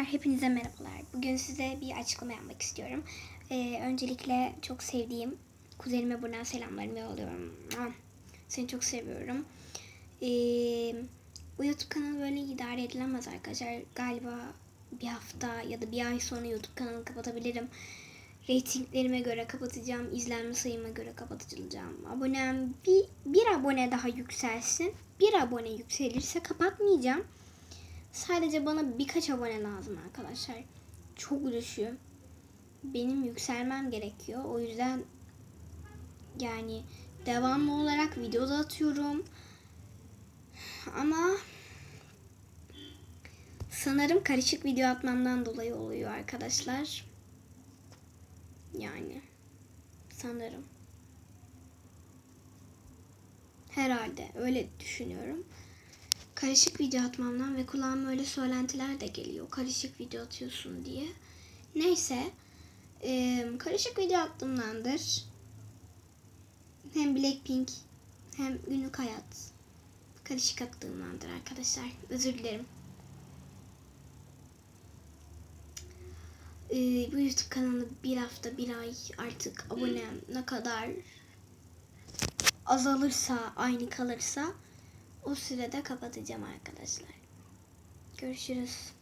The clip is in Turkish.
Arkadaşlar hepinize merhabalar. Bugün size bir açıklama yapmak istiyorum. Ee, öncelikle çok sevdiğim kuzenime buradan selamlarımı yolluyorum. Seni çok seviyorum. Ee, bu YouTube kanalı böyle idare edilemez arkadaşlar. Galiba bir hafta ya da bir ay sonra YouTube kanalını kapatabilirim. Ratinglerime göre kapatacağım. izlenme sayıma göre kapatacağım. Abonem bir, bir abone daha yükselsin. Bir abone yükselirse kapatmayacağım. Sadece bana birkaç abone lazım arkadaşlar. Çok düşüyor. Benim yükselmem gerekiyor. O yüzden yani devamlı olarak video da atıyorum. Ama sanırım karışık video atmamdan dolayı oluyor arkadaşlar. Yani sanırım. Herhalde öyle düşünüyorum karışık video atmamdan ve kulağıma öyle söylentiler de geliyor. Karışık video atıyorsun diye. Neyse. E, karışık video attığımdandır. Hem Blackpink hem günlük hayat. Karışık attığımdandır arkadaşlar. Özür dilerim. E, bu YouTube kanalı bir hafta bir ay artık abonem ne kadar azalırsa aynı kalırsa o sürede kapatacağım arkadaşlar. Görüşürüz.